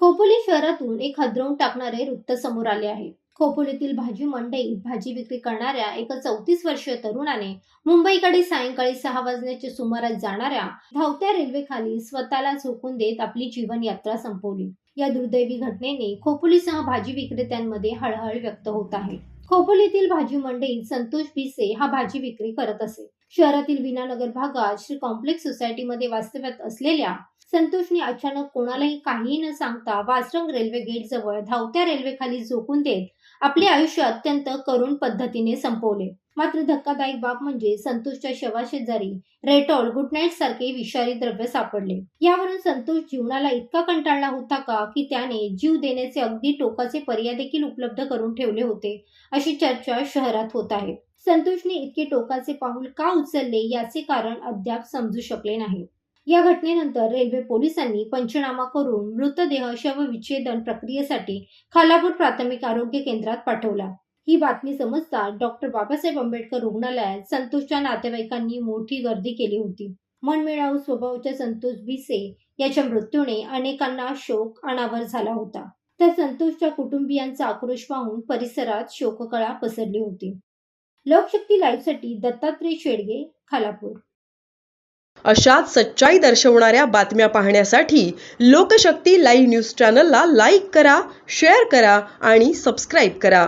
खोपोली शहरातून एक हदरवून टाकणारे वृत्त समोर आले आहे. खोपोलीतील भाजी मंडईत भाजी विक्री करणाऱ्या एका चौतीस वर्षीय तरुणाने मुंबईकडे सायंकाळी सहा वाजण्याच्या सुमारास जाणाऱ्या धावत्या रेल्वेखाली स्वतःला झोकून देत आपली जीवन यात्रा संपवली. या दुर्दैवी घटनेने खोपोलीसह भाजी विक्रेत्यांमध्ये हळहळ व्यक्त होत आहे. खोपोलीतील भाजी मंडईत संतोष भिसे हा भाजी विक्री करत असे. शहरातील विनानगर भागात श्री कॉम्प्लेक्स सोसायटीमध्ये वास्तव्यात असलेल्या संतोषने अचानक कोणालाही काहीही न सांगता वासरंग रेल्वे गेट जवळ धावत्या रेल्वेखाली झोकून देत आपले आयुष्य अत्यंत करुण पद्धतीने संपवले. मात्र धक्कादायक बाब म्हणजे संतोषच्या शवाशेजारी रेटॉल गुड नाईट सारखे विषारी द्रव्य सापडले. यावरून संतोष जीवनाला इतका कंटाळला होता का की त्याने जीव देण्याचे अगदी टोकाचे पर्याय देखील उपलब्ध करून ठेवले होते अशी चर्चा शहरात होत आहे. संतोषने इतके टोकाचे पाऊल का उचलले याचे कारण अद्याप समजू शकले नाही. या घटनेनंतर रेल्वे पोलिसांनी पंचनामा करून मृतदेह शवविच्छेदन प्रक्रियेसाठी खालापूर प्राथमिक आरोग्य केंद्रात पाठवला. ही बातमी समजता डॉक्टर बाबासाहेब आंबेडकर रुग्णालयात संतोषच्या नातेवाईकांनी मोठी गर्दी केली होती. मनमिळाऊ स्वभावाच्या संतोष भिसे याच्या मृत्यूने अनेकांना शोक अनावर झाला होता. तर संतोषच्या कुटुंबियांचा आक्रोश पाहून परिसरात शोककळा पसरली होती. लोकशक्ती लाईव्हसाठी दत्तात्रय शेडगे खालापूर. अशाच सच्चाई दर्शवणाऱ्या बातम्या पाहण्यासाठी लोकशक्ती लाईव्ह न्यूज चॅनलला लाईक करा शेअर करा आणि सबस्क्राईब करा.